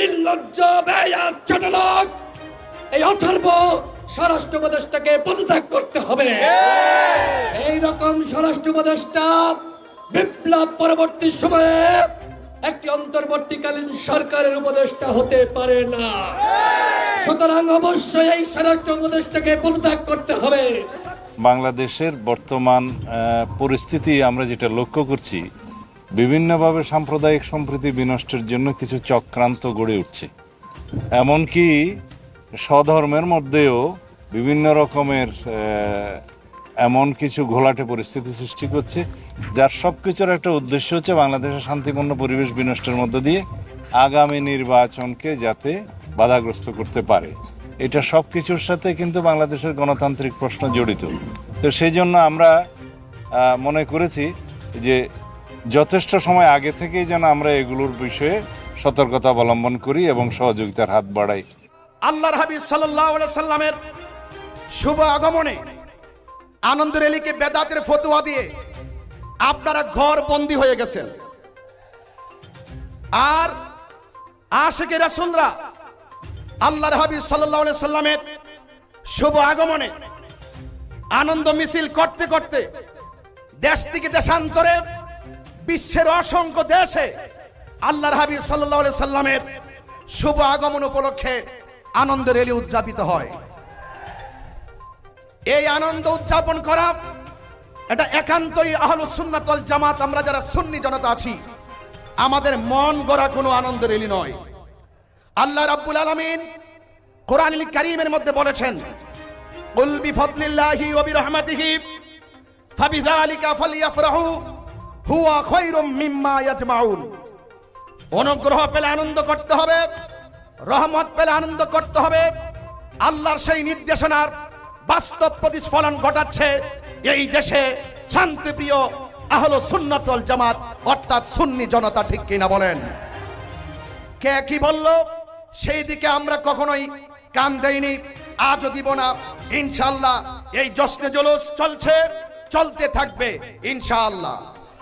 নির্লজ্জ ব্যয়া চটলক এই অথর্ব স্বরাষ্ট্র উপদেষ্টাকে পদত্যাগ করতে হবে। এই রকম স্বরাষ্ট্র উপদেষ্টা বিপ্লব পরবর্তী সময়ে একটি অন্তর্বর্তীকালীন সরকারের উপদেষ্টা হতে পারে না। সুতরাং অবশ্যই এই স্বরাষ্ট্র উপদেষ্টাকে পদত্যাগ করতে হবে। বাংলাদেশের বর্তমান আহ, পরিস্থিতি আমরা যেটা লক্ষ্য করছি বিভিন্নভাবে সাম্প্রদায়িক সম্প্রীতি বিনষ্টের জন্য কিছু চক্রান্ত গড়ে উঠছে। এমনকি স্বধর্মের মধ্যেও বিভিন্ন রকমের এমন কিছু ঘোলাটে পরিস্থিতি সৃষ্টি করছে, যার সব কিছুর একটা উদ্দেশ্য হচ্ছে বাংলাদেশের শান্তিপূর্ণ পরিবেশ বিনষ্টের মধ্য দিয়ে আগামী নির্বাচনকে যাতে বাধাগ্রস্ত করতে পারে। এটা সব কিছুর সাথে কিন্তু বাংলাদেশের গণতান্ত্রিক প্রশ্ন জড়িত। তো সেই জন্য আমরা মনে করেছি যে যথেষ্ট সময় আগে থেকেই যেন আমরা এগুলোর বিষয়ে সতর্কতা অবলম্বন করি এবং সহযোগিতার হাত বাড়াই। আল্লাহর হাবিব সাল্লামের শুভ আগমনে আনন্দ রেলিকে বেদাতের ফতোয়া দিয়ে আপনারা ঘর বন্দি হয়ে গেছেন। আর আশেকে রাসূলরা আল্লাহর হাবিব আলাইহি সাল্লামের শুভ আগমনে আনন্দ মিছিল করতে করতে দেশ থেকে দেশান্তরে বিশ্বের অসংখ্য দেশে আল্লাহর হাবিব আলাইহি সাল্লামের শুভ আগমন উপলক্ষে আনন্দ রেলি উদযাপিত হয়। এই আনন্দ উদযাপন করা এটা একান্তই আহলুস সুন্নাত ওয়াল জামাত, আমরা যারা সুন্নি জনতা আছি, আমাদের মন গড়া কোনো আনন্দ রেলি নয়। আল্লাহ রাব্বুল আলামিন কোরআনুল কারীমের মধ্যে বলেছেন, কুল বিফদলিল্লাহি ওয়া বিরহমাতিহি, ফাবিযালিকা ফালইফরাহু হুয়া মিম্মা অনুগ্রহ পেলে আনন্দ করতে হবে, রহমত পেলে আনন্দ করতে হবে। আল্লাহর সেই নির্দেশনার বাস্তব প্রতিস্ফলন ঘটাচ্ছে এই দেশে শান্তিপ্রিয় আহল সুন্নাতল জামাত, অর্থাৎ সুন্নি জনতা ঠিক কিনা বলেন? কে কি বলল? সেই দিকে আমরা কখনোই কান দেইনি, আজও দিব না। ইনশাল্লাহ এই জশ্নে জলুস চলছে, চলতে থাকবে, ইনশাআল্লাহ।